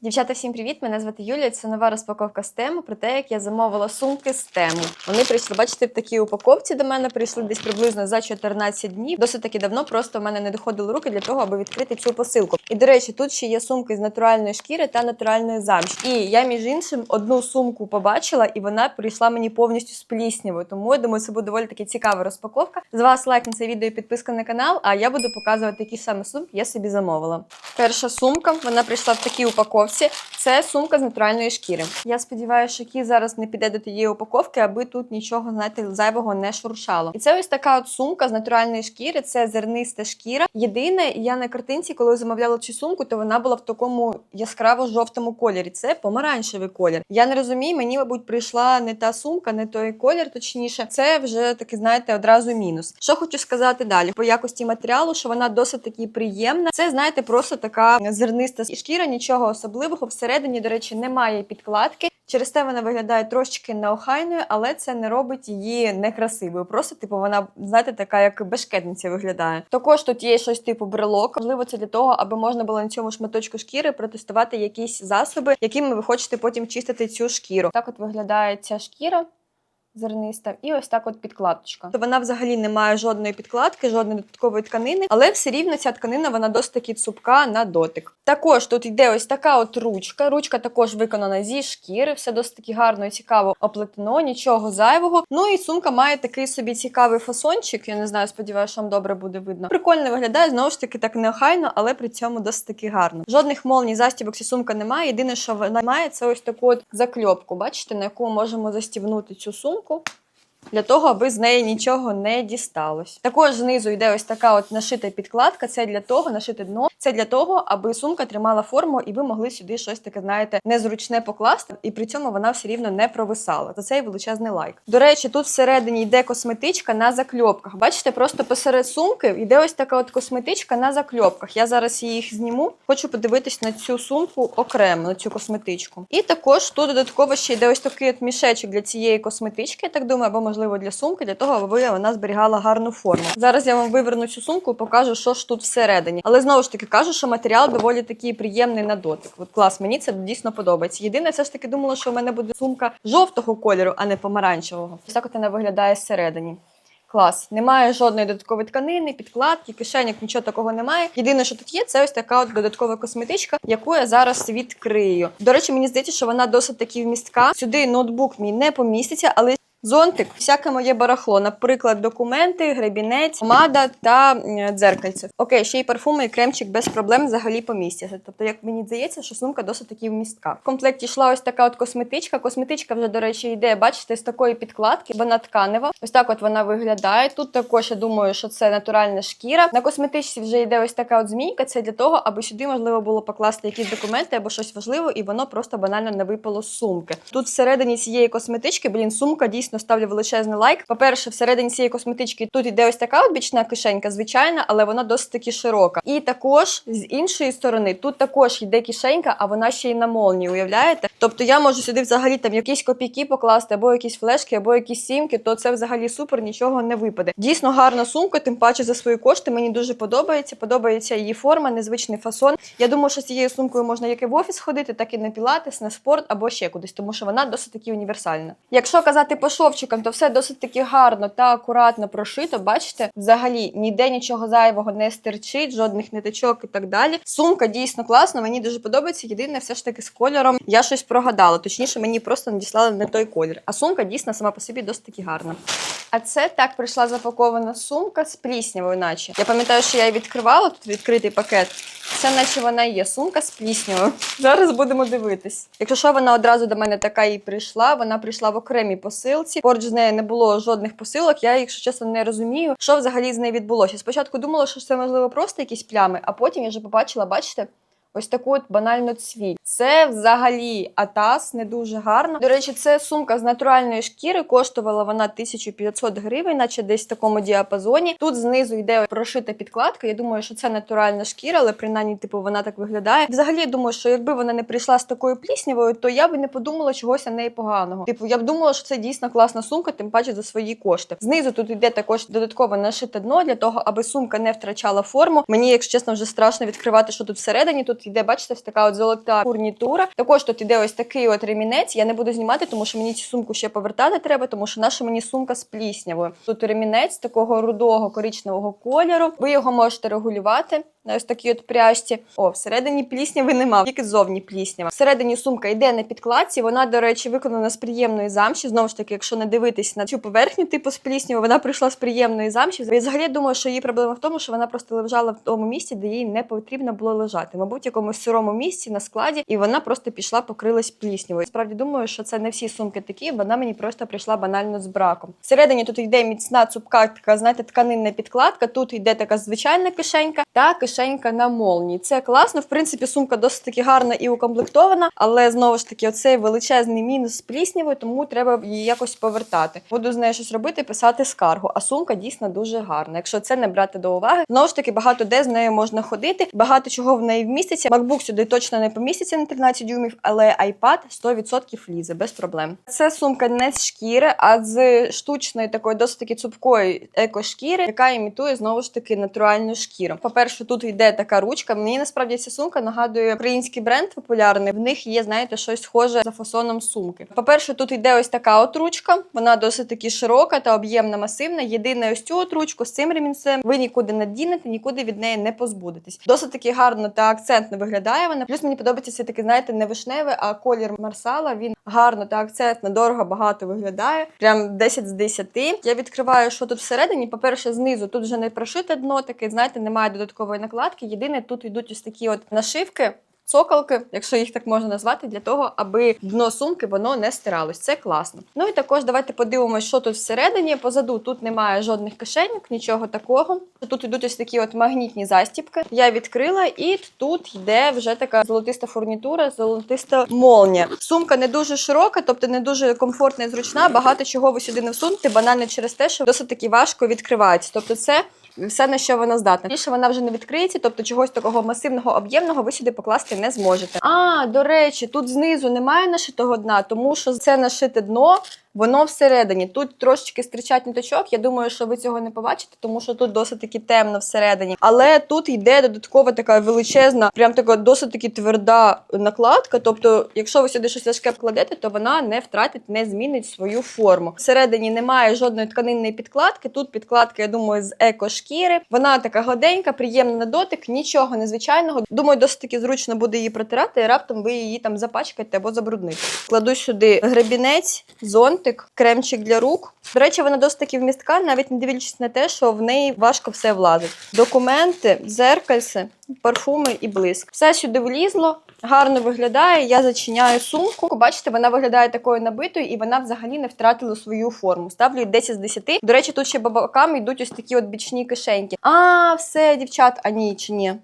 Дівчата, всім привіт! Мене звати Юлія. Це нова розпаковка з тему про те, як я замовила сумки з тему. Вони прийшли, бачите, в такій упаковці до мене прийшли десь приблизно за 14 днів. Досить таки давно просто в мене не доходили руки для того, аби відкрити цю посилку. І до речі, тут ще є сумки з натуральної шкіри та натуральної замші. І я, між іншим, одну сумку побачила, і вона прийшла мені повністю з пліснявою. Тому я думаю, це буде доволі таки цікава розпаковка. З вас лайк на це відео і підписка на канал. А я буду показувати, які саме сумки я собі замовила. Перша сумка вона прийшла в такій упаковці. Це сумка з натуральної шкіри. Я сподіваюся, що кі зараз не піде до тієї упаковки, аби тут нічого знаєте, зайвого не шуршало. І це ось така от сумка з натуральної шкіри. Це зерниста шкіра. Єдине, я на картинці, коли замовляла цю сумку, то вона була в такому яскраво-жовтому кольорі. Це помаранчевий колір. Я не розумію, мені, мабуть, прийшла не та сумка, не той колір, точніше. Це вже таки, знаєте, одразу мінус. Що хочу сказати далі? По якості матеріалу, що вона досить таки приємна. Це, знаєте, просто така зерниста шкіра, нічого особливого. Всередині, до речі, немає підкладки. Через те вона виглядає трошечки неохайною, але це не робить її некрасивою. Просто, типу, вона, знаєте, така як бешкетниця виглядає. Також тут є щось типу брелок. Можливо, це для того, аби можна було на цьому шматочку шкіри протестувати якісь засоби, якими ви хочете потім чистити цю шкіру. Так от виглядає ця шкіра. Зерниста, і ось так от підкладочка. То вона взагалі не має жодної підкладки, жодної додаткової тканини, але все рівно ця тканина вона досить таки цупка на дотик. Також тут йде ось така от ручка. Ручка також виконана зі шкіри, все досить таки гарно і цікаво оплетено, нічого зайвого. Ну і сумка має такий собі цікавий фасончик. Я не знаю, сподіваюся, що вам добре буде видно. Прикольно виглядає, знову ж таки, так неохайно, але при цьому досить таки гарно. Жодних молній застібок ця сумка немає. Єдине, що вона має, це ось таку от закльопку. Бачите, на яку ми можемо застібнути цю сумку. coucou. Для того, аби з неї нічого не дісталось. Також знизу йде ось така от нашита підкладка. Це для того, нашите дно. Це для того, аби сумка тримала форму, і ви могли сюди щось таке, знаєте, незручне покласти, і при цьому вона все рівно не провисала. За цей величезний лайк. До речі, тут всередині йде косметичка на закльопках. Бачите, просто посеред сумки йде ось така от косметичка на закльопках. Я зараз їх зніму. Хочу подивитись на цю сумку окремо, на цю косметичку. І також тут додатково ще йде ось такий от мішечок для цієї косметички, я так думаю, або можливо для сумки, для того, аби вона зберігала гарну форму. Зараз я вам виверну цю сумку і покажу, що ж тут всередині. Але знову ж таки кажу, що матеріал доволі такий приємний на дотик. От клас, мені це дійсно подобається. Єдине, все ж таки думала, що в мене буде сумка жовтого кольору, а не помаранчевого. Ось так от вона виглядає зсередині. Клас, немає жодної додаткової тканини, підкладки, кишеньок, нічого такого немає. Єдине, що тут є, це ось така от додаткова косметичка, яку я зараз відкрию. До речі, мені здається, що вона досить таки вмістка. Сюди ноутбук мій не поміститься, але Зонтик, всяке моє барахло, наприклад, документи, гребінець, помада та дзеркальце. Окей, ще й парфуми і кремчик без проблем взагалі помістяться. Тобто, як мені здається, що сумка досить таки вмістка. В комплекті йшла ось така от косметичка. Косметичка вже, до речі, йде, бачите, з такої підкладки. Вона тканева. Ось так от вона виглядає. Тут також я думаю, що це натуральна шкіра. На косметичці вже йде ось така от змійка. Це для того, аби сюди можливо було покласти якісь документи або щось важливе, і воно просто банально не випало з сумки. Тут всередині цієї косметички, блін, сумка дійсно ставлю величезний лайк. По-перше, всередині цієї косметички тут іде ось така от бічна кишенька, звичайна, але вона досить таки широка. І також з іншої сторони тут також йде кишенька, а вона ще й на молнії, уявляєте? Тобто я можу сюди взагалі там якісь копійки покласти, або якісь флешки, або якісь сімки, то це взагалі супер, нічого не випаде. Дійсно гарна сумка, тим паче за свої кошти. Мені дуже подобається. Подобається її форма, незвичний фасон. Я думаю, що з цією сумкою можна як і в офіс ходити, так і на пілатес, на спорт або ще кудись, тому що вона досить таки універсальна. Якщо казати по шовчикам, то все досить таки гарно та акуратно прошито. Бачите, взагалі ніде нічого зайвого не стирчить, жодних ниточок і так далі. Сумка дійсно класна, мені дуже подобається. Єдине, все ж таки з кольором я щось прогадала. Точніше, мені просто надіслали не той колір. А сумка дійсно сама по собі досить таки гарна. А це так прийшла запакована сумка з пліснявою, наче. Я пам'ятаю, що я її відкривала, тут відкритий пакет. Це наче вона є сумка з пліснявою. Зараз будемо дивитись. Якщо що, вона одразу до мене така і прийшла. Вона прийшла в окремій посилці. Поруч з нею не було жодних посилок. Я, якщо чесно, не розумію, що взагалі з нею відбулося. Спочатку думала, що це можливо просто якісь плями, а потім я вже побачила, бачите. Ось таку от банальну цвіль. Це взагалі атас, не дуже гарно. До речі, це сумка з натуральної шкіри. Коштувала вона 1500 гривень, наче десь в такому діапазоні. Тут знизу йде прошита підкладка. Я думаю, що це натуральна шкіра, але принаймні, типу, вона так виглядає. Взагалі, думаю, що якби вона не прийшла з такою пліснявою, то я би не подумала чогось на неї поганого. Типу, я б думала, що це дійсно класна сумка, тим паче за свої кошти. Знизу тут йде також додатково нашите дно для того, аби сумка не втрачала форму. Мені, якщо чесно, вже страшно відкривати, що тут всередині. Тут йде, бачите, така от золота фурнітура. Також тут іде ось такий от ремінець. Я не буду знімати, тому що мені цю сумку ще повертати треба, тому що наша мені сумка з пліснявою. Тут ремінець такого рудого коричневого кольору. Ви його можете регулювати. На ось такій от пряжці. О, всередині плісняви нема, тільки ззовні пліснява. Всередині сумка йде на підкладці. Вона, до речі, виконана з приємної замші. Знову ж таки, якщо не дивитись на цю поверхню, типу з пліснявою, вона прийшла з приємної замші. І взагалі думаю, що її проблема в тому, що вона просто лежала в тому місці, де їй не потрібно було лежати. Мабуть, в якомусь сирому місці на складі, і вона просто пішла, покрилась пліснявою. Справді думаю, що це не всі сумки такі, вона мені просто прийшла банально з браком. Всередині тут йде міцна цупка, така знаєте, тканинна підкладка. Тут йде така звичайна кишенька та кишенька на молнії. Це класно. В принципі, сумка досить таки гарна і укомплектована, але знову ж таки, оцей величезний мінус з пліснявою, тому треба її якось повертати. Буду з нею щось робити, писати скаргу. А сумка дійсно дуже гарна. Якщо це не брати до уваги, знову ж таки багато де з нею можна ходити. Багато чого в неї вміститься. MacBook сюди точно не поміститься на 13 дюймів, але iPad 100% лізе без проблем. Це сумка не з шкіри, а з штучної такої досить таки цупкої екошкіри, яка імітує знову ж таки натуральну шкіру. По-перше, тут йде така ручка. Мені насправді ця сумка нагадує український бренд популярний. В них є, знаєте, щось схоже за фасоном сумки. По-перше, тут йде ось така от ручка. Вона досить таки широка та об'ємна, масивна. Єдине ось цю от ручку з цим ремінцем. Ви нікуди не дінете, нікуди від неї не позбудетесь. Досить таки гарно та акцентно виглядає вона. Плюс мені подобається все таки, знаєте, не вишневий, а колір марсала. Він гарно та акцентно, дорого, багато виглядає. Прям 10 з 10. Я відкриваю, що тут всередині. По-перше, знизу тут вже не прошите дно, таке, знаєте, немає додаткової накладки. Єдине, тут йдуть ось такі от нашивки. Цоколки, якщо їх так можна назвати, для того, аби дно сумки воно не стиралось. Це класно. Ну і також давайте подивимося, що тут всередині. Позаду тут немає жодних кишеньок, нічого такого. Тут йдуть ось такі от магнітні застіпки. Я відкрила, і тут йде вже така золотиста фурнітура, золотиста молнія. Сумка не дуже широка, тобто не дуже комфортна і зручна. Багато чого ви сюди не всунете, банально через те, що досить таки важко відкривається. Тобто, це все на що вона здатна. Більше вона вже не відкриється, тобто чогось такого масивного об'ємного ви сюди покласти не зможете. А до речі, тут знизу немає нашитого дна, тому що це нашите дно. Воно всередині. Тут трошечки стрічать ниточок. Я думаю, що ви цього не побачите, тому що тут досить таки темно всередині. Але тут йде додаткова така величезна, прям така досить таки тверда накладка. Тобто, якщо ви сюди щось важке вкладете, то вона не втратить, не змінить свою форму. Всередині немає жодної тканинної підкладки. Тут підкладка, я думаю, з екошкіри. Вона така гладенька, приємна на дотик, нічого незвичайного. Думаю, досить таки зручно буде її протирати, і раптом ви її там запачкаєте або забрудните. Кладу сюди гребінець, зонтик, кремчик для рук. До речі, вона досить таки вмістка, навіть не дивлячись на те, що в неї важко все влазить. Документи, дзеркальце, парфуми і блиск. Все сюди влізло. Гарно виглядає, я зачиняю сумку. Бачите, вона виглядає такою набитою, і вона взагалі не втратила свою форму. Ставлю їй 10 з 10. До речі, тут ще по йдуть ось такі от бічні кишеньки. А, все, дівчат, а ні, чи ні?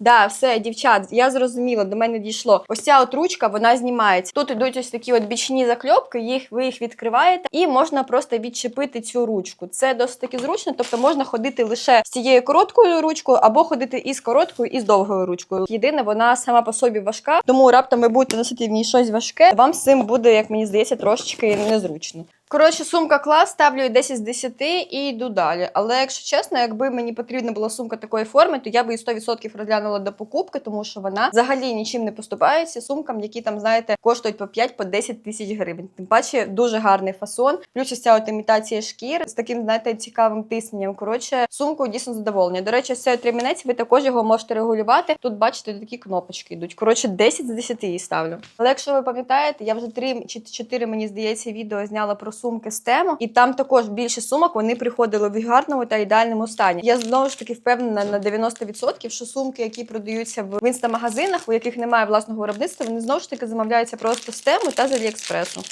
Да, все, дівчат, я зрозуміла, до мене дійшло. Ось ця от ручка, вона знімається. Тут ідуть ось такі от бічні закльопки, їх ви їх відкриваєте, і можна просто відчепити цю ручку. Це досить таки зручно, тобто можна ходити лише з цією короткою ручкою, або ходити і з короткою, і з довгою ручкою. Єдине, вона сама по собі важка, тому раптом ви будете носити в ній щось важке. Вам з цим буде, як мені здається, трошечки незручно. Коротше, сумка клас, ставлю їй 10 з 10 і йду далі. Але якщо чесно, якби мені потрібна була сумка такої форми, то я би її 100% розглянула до покупки, тому що вона взагалі нічим не поступається сумкам, які там, знаєте, коштують по 5-10 тисяч гривень. Тим паче дуже гарний фасон. Плюс ця от імітація шкір з таким, знаєте, цікавим тисненням. Коротше, сумку дійсно задоволення. До речі, цей от ремінець, ви також його можете регулювати. Тут бачите, такі кнопочки йдуть. Коротше, 10 з 10 її ставлю. Але якщо ви пам'ятаєте, я вже 3 чи 4, мені здається, відео зняла про сумки з тему, і там також більше сумок вони приходили в гарному та ідеальному стані. Я знову ж таки впевнена на 90%, що сумки, які продаються в інстамагазинах, у яких немає власного виробництва, вони знову ж таки замовляються просто з тему та з Аліекспресу.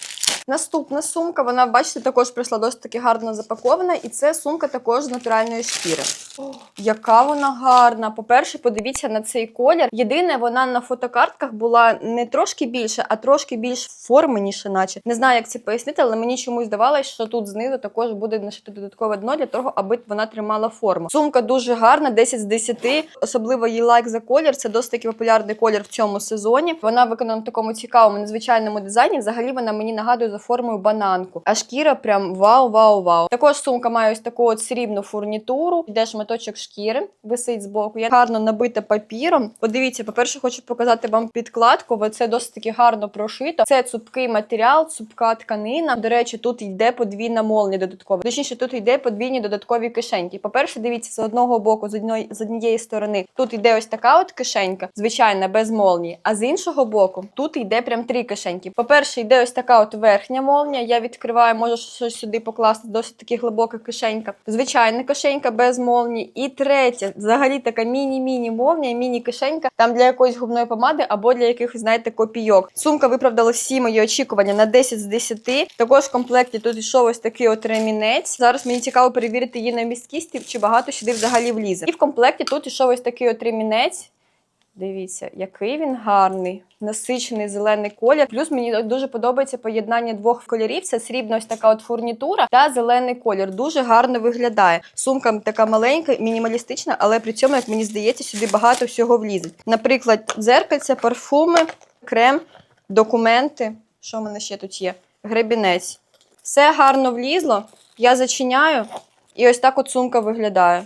Наступна сумка, вона, бачите, також прийшла досить таки гарно запакована, і це сумка також з натуральної шкіри. О, яка вона гарна! По-перше, подивіться на цей колір. Єдине, вона на фотокартках була не трошки більше, а трошки більш форменіше, наче. Не знаю, як це пояснити, але мені чомусь здавалось, що тут знизу також буде нашити додаткове дно для того, аби вона тримала форму. Сумка дуже гарна, 10 з 10. Особливо їй лайк за колір. Це досить таки популярний колір в цьому сезоні. Вона виконана в такому цікавому, незвичайному дизайні. Взагалі вона мені нагадує нагадує за формою бананку. А шкіра прям вау, вау, вау. Також сумка має ось таку от срібну фурнітуру. Йде шматочок шкіри, висить збоку. Я гарно набита папіром. Подивіться, по-перше, хочу показати вам підкладку, бо це досить таки гарно прошито. Це цупкий матеріал, цупка тканина. До речі, тут йде подвійна молнія додаткова. Точніше, тут йде подвійні додаткові кишеньки. По-перше, дивіться, з одного боку, з одної з однієї сторони, тут йде ось така от кишенька, звичайна, без молнії. А з іншого боку, тут йде прям три кишеньки. По-перше, йде ось така от верхня молнія. Я відкриваю, можу щось сюди покласти, досить таки глибока кишенька. Звичайна кишенька без молнії. І третя, взагалі така міні-міні молнія, міні-кишенька, там для якоїсь губної помади або для якихось, знаєте, копійок. Сумка виправдала всі мої очікування на 10 з 10. Також в комплекті тут йшов ось такий от ремінець. Зараз мені цікаво перевірити її на місткість, чи багато сюди взагалі влізе. І в комплекті тут йшов ось такий от ремінець. Дивіться, який він гарний, насичений зелений колір. Плюс мені дуже подобається поєднання двох кольорів. Це срібна ось така от фурнітура та зелений колір. Дуже гарно виглядає. Сумка така маленька, мінімалістична, але при цьому, як мені здається, сюди багато всього влізе. Наприклад, дзеркальця, парфуми, крем, документи. Що в мене ще тут є? Гребінець. Все гарно влізло. Я зачиняю, і ось так от сумка виглядає.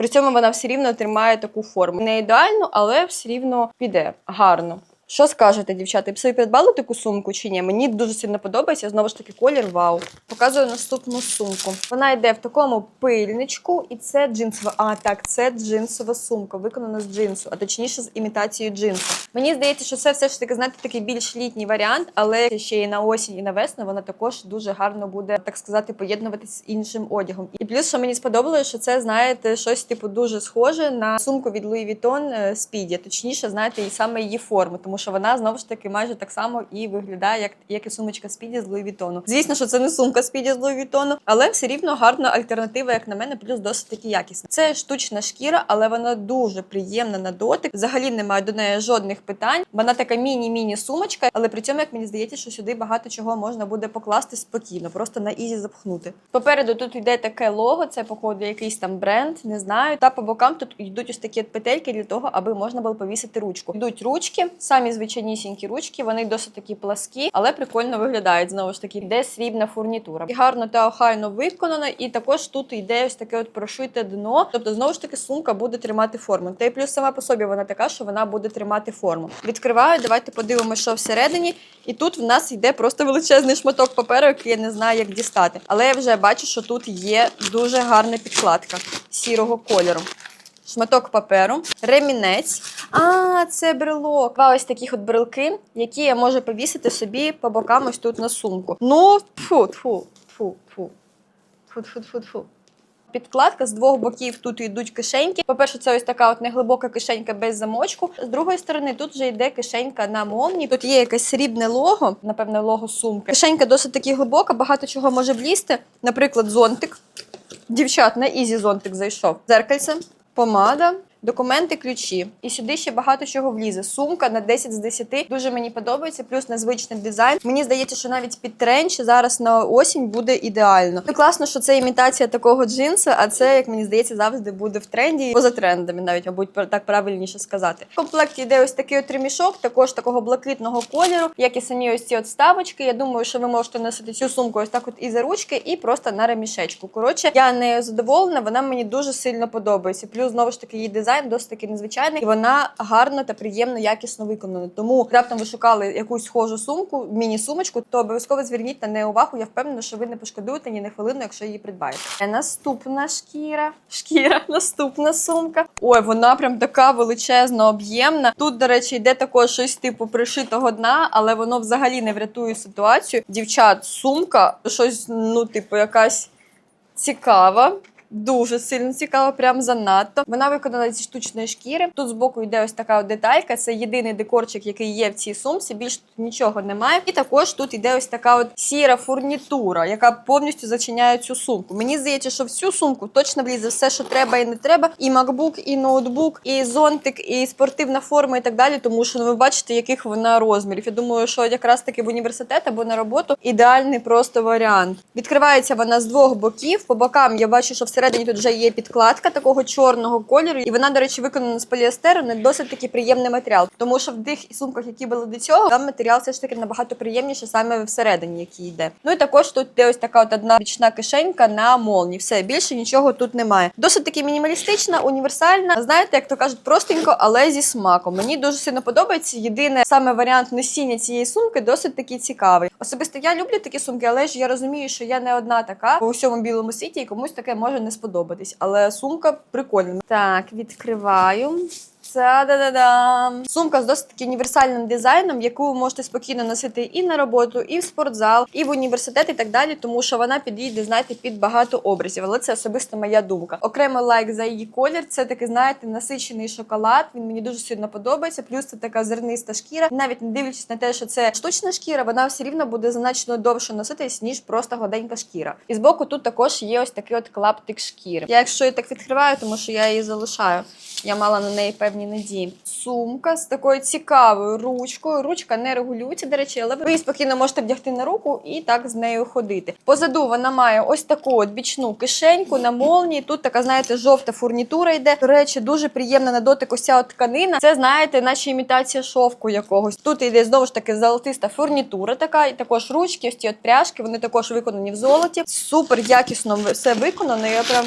При цьому вона все рівно тримає таку форму. Не ідеально, але все рівно піде гарно. Що скажете, дівчата? Б собі придбали таку сумку чи ні? Мені дуже сильно подобається. Знову ж таки, колір вау. Показую наступну сумку. Вона йде в такому пильничку, і це джинсова. А, так, це джинсова сумка, виконана з джинсу, а точніше з імітацією джинсу. Мені здається, що це все ж таки, знаєте, такий більш літній варіант, але ще і на осінь, і на весну вона також дуже гарно буде, так сказати, поєднуватись з іншим одягом. І плюс, що мені сподобалося, що це, знаєте, щось типу дуже схоже на сумку від Louis Vuitton е, Speedy. Точніше, знаєте, і саме її форми, тому що вона знову ж таки майже так само і виглядає, як, як і сумочка Speedy з Louis Vuitton. Звісно, що це не сумка Speedy з Louis Vuitton, але все рівно гарна альтернатива, як на мене, плюс досить таки якісна. Це штучна шкіра, але вона дуже приємна на дотик. Взагалі немає до неї жодних питань. Вона така міні-міні сумочка, але при цьому, як мені здається, що сюди багато чого можна буде покласти спокійно, просто на ізі запхнути. Попереду тут йде таке лого, це походу якийсь там бренд, не знаю. Та по бокам тут йдуть ось такі петельки для того, аби можна було повісити ручку. Йдуть ручки, самі звичайнісінькі ручки, вони досить такі пласкі, але прикольно виглядають. Знову ж таки, йде срібна фурнітура. І гарно та охайно виконана, і також тут йде ось таке от прошите дно. Тобто, знову ж таки, сумка буде тримати форму. Та й плюс сама по собі вона така, що вона буде тримати форму. Відкриваю, давайте подивимося, що всередині. І тут в нас йде просто величезний шматок паперу, який я не знаю, як дістати. Але я вже бачу, що тут є дуже гарна підкладка сірого кольору. Шматок паперу, ремінець. А, це брелок. Два ось таких от брелки, які я можу повісити собі по бокам ось тут на сумку. Ну, фу, фу, фу, фу. Фу, фу, фу, фу. Підкладка з двох боків тут йдуть кишеньки. По-перше, це ось така от неглибока кишенька без замочку. З другої сторони, тут вже йде кишенька на молні. Тут є якесь срібне лого, напевне, лого сумки. Кишенька досить таки глибока, багато чого може влізти. Наприклад, зонтик. Дівчат, на ізі зонтик зайшов. Зеркальце, помада. Документи, ключі. І сюди ще багато чого влізе. Сумка на 10 з 10. Дуже мені подобається, плюс незвичний дизайн. Мені здається, що навіть під тренч зараз на осінь буде ідеально. Ну, класно, що це імітація такого джинсу, а це, як мені здається, завжди буде в тренді. Поза трендами, навіть, мабуть, так правильніше сказати. В комплекті йде ось такий от ремішок, також такого блакитного кольору, як і самі ось ці от ставочки. Я думаю, що ви можете носити цю сумку ось так от і за ручки, і просто на ремішечку. Коротше, я не задоволена, вона мені дуже сильно подобається. Плюс знову ж таки її дизайн досить таки незвичайний, і вона гарно та приємно, якісно виконана. Тому раптом ви шукали якусь схожу сумку, міні-сумочку, то обов'язково зверніть на неї увагу. Я впевнена, що ви не пошкодуєте ні на хвилину, якщо її придбаєте. Е, Наступна шкіра, шкіра, наступна сумка. Ой, вона прям така величезна, об'ємна. Тут, до речі, йде також щось типу пришитого дна, але воно взагалі не врятує ситуацію. Дівчат, сумка, щось, ну, типу, якась цікава. Дуже сильно цікаво, прям занадто. Вона виконана зі штучної шкіри. Тут збоку йде ось така деталька. Це єдиний декорчик, який є в цій сумці. Більш тут нічого немає. І також тут йде ось така от сіра фурнітура, яка повністю зачиняє цю сумку. Мені здається, що в цю сумку точно влізе все, що треба і не треба. І MacBook, і ноутбук, і зонтик, і спортивна форма, і так далі. Тому що ну, ви бачите, яких вона розмірів. Я думаю, що якраз таки в університет або на роботу ідеальний просто варіант. Відкривається вона з двох боків. По бокам я бачу, що все всередині тут вже є підкладка такого чорного кольору, і вона, до речі, виконана з поліестеру, не досить таки приємний матеріал. Тому що в тих сумках, які були до цього, там матеріал все ж таки набагато приємніше саме всередині, який йде. Ну і також тут є ось така от одна бічна кишенька на молні. Все більше нічого тут немає. Досить таки мінімалістична, універсальна. Знаєте, як то кажуть, простенько, але зі смаком. Мені дуже сильно подобається. Єдине саме варіант носіння цієї сумки досить таки цікавий. Особисто я люблю такі сумки, але ж я розумію, що я не одна така у всьому білому світі, і комусь таке може не сподобатись. Але сумка прикольна. Так, відкриваю. Та-да-да-дам! Сумка з досить таки універсальним дизайном, яку ви можете спокійно носити і на роботу, і в спортзал, і в університет, і так далі, тому що вона підійде, знаєте, під багато образів. Але це особисто моя думка. Окремо лайк за її колір. Це такий, знаєте, насичений шоколад. Він мені дуже сильно подобається. Плюс це така зерниста шкіра. Навіть не дивлячись на те, що це штучна шкіра, вона все рівно буде значно довше носитись, ніж просто гладенька шкіра. І збоку тут також є ось такий от клаптик шкіри. Я якщо її так відкриваю, тому що я її залишаю. Я мала на неї певні надії. Сумка з такою цікавою ручкою. Ручка не регулюється, до речі, але ви її спокійно можете вдягти на руку і так з нею ходити. Позаду вона має ось таку от бічну кишеньку на молнії. Тут така, знаєте, жовта фурнітура йде. До речі, дуже приємна на дотик ось от тканина. Це, знаєте, наче імітація шовку якогось. Тут йде знову ж таки золотиста фурнітура, така, і також ручки, ось ці от пряжки, вони також виконані в золоті. Супер якісно все виконано. Я прям,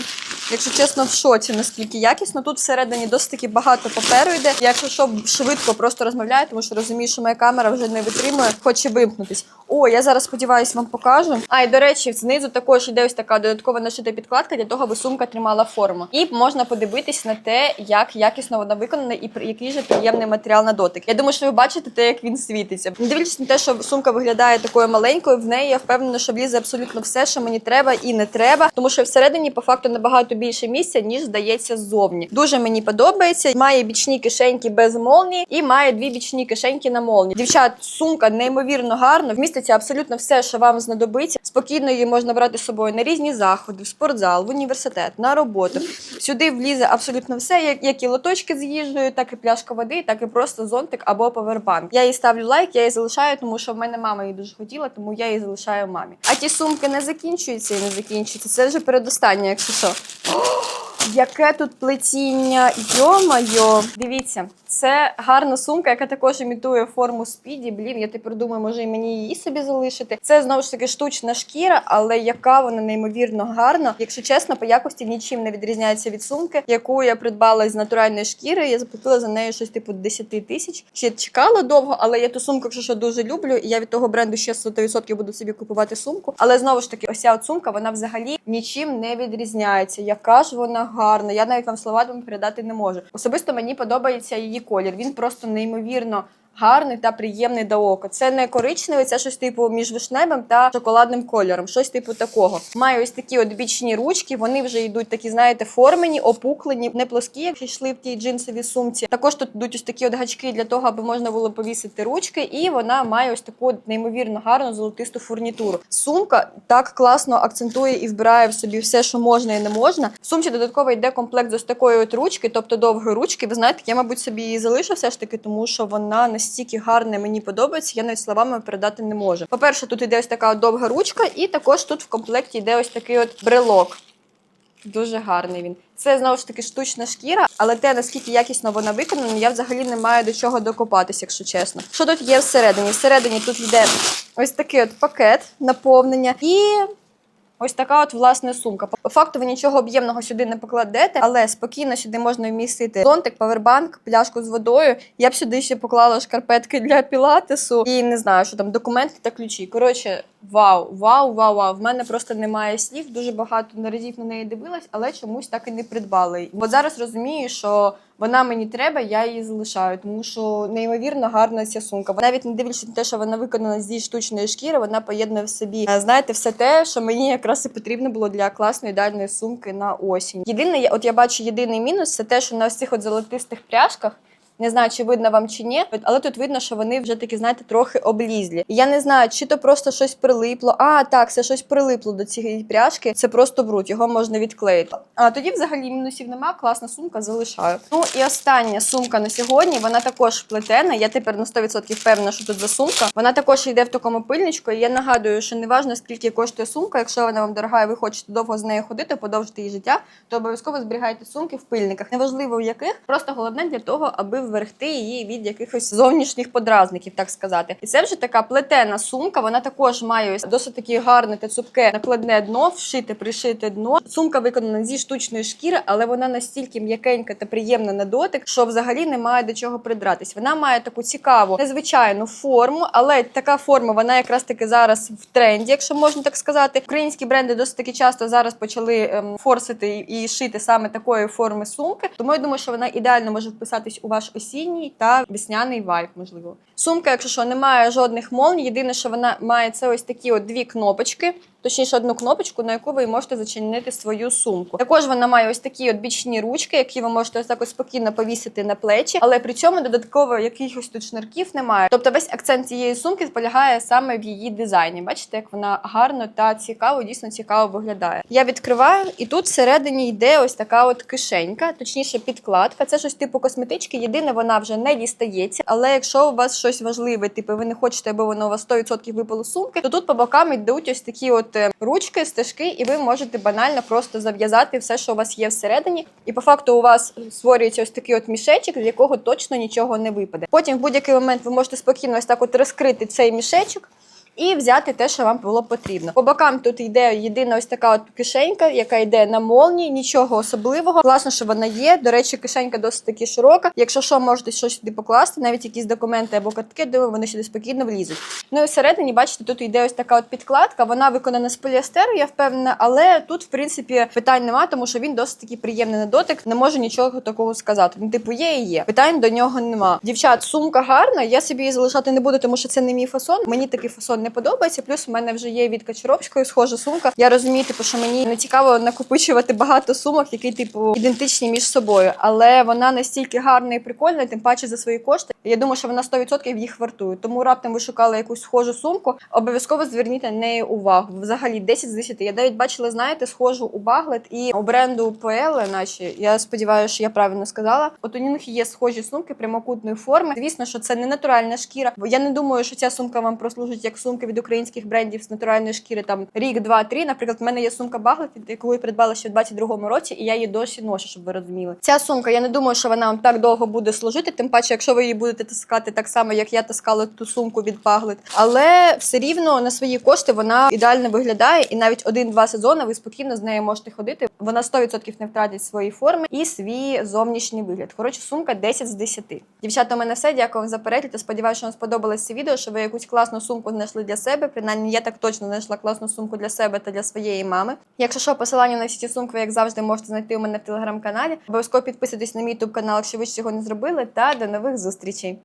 якщо чесно, в шоці, наскільки якісно. Тут всередині досить таки багато паперу йде. Якщо що, швидко просто розмовляю, тому що розумію, що моя камера вже не витримує, хоче вимкнутись. О, я зараз сподіваюся, вам покажу. А і до речі, знизу також іде ось така додаткова нашита підкладка для того, аби сумка тримала форму. І можна подивитись на те, як якісно вона виконана і який же приємний матеріал на дотик. Я думаю, що ви бачите те, як він світиться. Не дивлячись на те, що сумка виглядає такою маленькою, в неї я впевнена, що влізе абсолютно все, що мені треба і не треба, тому що всередині по факту набагато більше місця, ніж здається ззовні. Дуже мені подобається. Має бічні кишеньки без молнії і має дві бічні кишеньки на молнії. Дівчат, сумка неймовірно гарна. Вміститься абсолютно все, що вам знадобиться. Спокійно її можна брати з собою на різні заходи, в спортзал, в університет, на роботу. Сюди влізе абсолютно все, як, як і лоточки з їжею, так і пляшка води, так і просто зонтик або повербанк. Я їй ставлю лайк, я її залишаю, тому що в мене мама її дуже хотіла, тому я її залишаю мамі. А ті сумки не закінчуються і не закінчуються. Це вже передостання, якщо що. Яке тут плетіння, йо-майо. Дивіться, це гарна сумка, яка також імітує форму спіді. Блін, я тепер думаю, може і мені її собі залишити. Це знову ж таки штучна шкіра, але яка вона неймовірно гарна. Якщо чесно, по якості нічим не відрізняється від сумки, яку я придбала з натуральної шкіри. Я заплатила за неї щось типу 10 тисяч. Ще чекала довго, але я ту сумку, якщо що дуже люблю, і я від того бренду ще 100% буду собі купувати сумку. Але знову ж таки, ось ця от сумка, вона взагалі нічим не відрізняється. Яка ж вона гарна. Я навіть вам словами передати не можу. Особисто мені подобається її колір. Він просто неймовірно. Гарний та приємний до ока. Це не коричневий, це щось типу між вишневим та шоколадним кольором. Щось типу такого. Має ось такі от бічні ручки. Вони вже йдуть такі, знаєте, формені, опуклені, не плоскі, як йшли в тій джинсовій сумці. Також тут йдуть ось такі от гачки для того, аби можна було повісити ручки, і вона має ось таку неймовірно гарну золотисту фурнітуру. Сумка так класно акцентує і вбирає в собі все, що можна і не можна. В сумці додатково йде комплект з ось такої от ручки, тобто довгої ручки. Ви знаєте, я, мабуть, собі її залишу все ж таки, тому що вона настільки гарна, мені подобається. Я навіть словами передати не можу. По-перше, тут іде ось така довга ручка, і також тут в комплекті йде ось такий от брелок. Дуже гарний він. Це знову ж таки штучна шкіра, але те, наскільки якісно вона виконана, я взагалі не маю до чого докопатися, якщо чесно. Що тут є всередині? Всередині тут йде ось такий от пакет наповнення і. Ось така от власне сумка. По факту ви нічого об'ємного сюди не покладете, але спокійно сюди можна вмістити зонтик, павербанк, пляшку з водою. Я б сюди ще поклала шкарпетки для пілатесу і не знаю, що там документи та ключі. Коротше, вау, вау, вау, вау. В мене просто немає слів. Дуже багато разів на неї дивилась, але чомусь так і не придбала. Бо зараз розумію, що вона мені треба, я її залишаю, тому що неймовірно гарна ця сумка. Навіть не дивлячись на те, що вона виконана зі штучної шкіри, вона поєднує в собі, е, знаєте, все те, що мені якраз і потрібно було для класної ідеальної сумки на осінь. Єдине, от я бачу єдиний мінус, це те, що на ось цих от золотистих пряжках. Не знаю, чи видно вам чи ні, але тут видно, що вони вже такі, знаєте, трохи облізлі. Я не знаю, чи то просто щось прилипло. А, так, це щось прилипло до цієї пряжки. Це просто бруд, його можна відклеїти. А тоді взагалі мінусів нема, класна сумка, залишаю. Ну і остання сумка на сьогодні. Вона також плетена. Я тепер на 100% впевнена, що тут за сумка. Вона також йде в такому пильничку. І я нагадую, що неважно скільки коштує сумка, якщо вона вам дорога, і ви хочете довго з нею ходити, подовжити її життя, то обов'язково зберігайте сумки в пильниках. Неважливо в яких, просто головне для того, аби вберегти її від якихось зовнішніх подразників, так сказати. І це вже така плетена сумка. Вона також має ось досить таки гарне та цупке накладне дно, вшите, пришите дно. Сумка виконана зі штучної шкіри, але вона настільки м'якенька та приємна на дотик, що взагалі немає до чого придратись. Вона має таку цікаву, незвичайну форму, але така форма вона якраз таки зараз в тренді, якщо можна так сказати. Українські бренди досить таки часто зараз почали ем, форсити і шити саме такої форми сумки. Тому я думаю, що вона ідеально може вписатись у ваш осінній та весняний вайб, можливо. Сумка, якщо що, не має жодних молній. Єдине, що вона має це ось такі от дві кнопочки. Точніше, одну кнопочку, на яку ви можете зачинити свою сумку. Також вона має ось такі от бічні ручки, які ви можете ось так ось спокійно повісити на плечі, але при цьому додатково якихось тут шнурків немає. Тобто весь акцент цієї сумки полягає саме в її дизайні. Бачите, як вона гарно та цікаво, дійсно цікаво виглядає. Я відкриваю, і тут всередині йде ось така от кишенька, точніше підкладка. Це щось типу косметички. Єдине, вона вже не дістається. Але якщо у вас щось важливе, типу ви не хочете, аби воно у вас 100% випало сумки, то тут по бокам йдуть ось такі от е, ручки, стежки, і ви можете банально просто зав'язати все, що у вас є всередині. І по факту у вас створюється ось такий от мішечок, з якого точно нічого не випаде. Потім в будь-який момент ви можете спокійно ось так от розкрити цей мішечок. І взяти те, що вам було потрібно. По бокам тут йде єдина ось така от кишенька, яка йде на молнії, нічого особливого. Класно, що вона є. До речі, кишенька досить таки широка. Якщо що, можете щось сюди покласти, навіть якісь документи або картки, думаю, вони сюди спокійно влізуть. Ну і всередині, бачите, тут йде ось така от підкладка. Вона виконана з поліестеру, я впевнена, але тут, в принципі, питань немає, тому що він досить таки приємний на дотик. Не можу нічого такого сказати. Ну, типу, є і є. Питань до нього нема. Дівчат, сумка гарна. Я собі її залишати не буду, тому що це не мій фасон. Мені такий фасон не подобається. Плюс у мене вже є від Качаровської схожа сумка. Я розумію, типу, що мені не цікаво накопичувати багато сумок, які типу ідентичні між собою. Але вона настільки гарна і прикольна, тим паче за свої кошти. Я думаю, що вона 100% їх вартує. Тому раптом ви шукали якусь схожу сумку. Обов'язково зверніть на неї увагу. Взагалі 10 з 10. Я навіть бачила, знаєте, схожу у Баглет і у бренду PL, наче я сподіваюся, що я правильно сказала. От у них є схожі сумки прямокутної форми. Звісно, що це не натуральна шкіра. Бо я не думаю, що ця сумка вам прослужить як сумки від українських брендів з натуральної шкіри. Там рік, два, три. Наприклад, в мене є сумка Баглет, яку я придбала ще в 22-му році, і я її досі ношу, щоб ви розуміли. Ця сумка, я не думаю, що вона вам так довго буде служити. Тим паче, якщо ви її будете таскати так само, як я таскала ту сумку від Баглет. Але все рівно на свої кошти вона ідеально виглядає, і навіть один-два сезони ви спокійно з нею можете ходити. Вона 100% не втратить свої форми і свій зовнішній вигляд. Коротше, сумка 10 з 10. Дівчата, у мене все. Дякую вам за перегляд. Сподіваюся, що вам сподобалось це відео, що ви якусь класну сумку знайшли для себе. Принаймні, я так точно знайшла класну сумку для себе та для своєї мами. Якщо що, посилання на всі ці сумки, як завжди, можете знайти у мене в телеграм-каналі. Обов'язково підписуйтесь на мій ютуб канал, якщо ви цього не зробили. Та до нових зустрічей.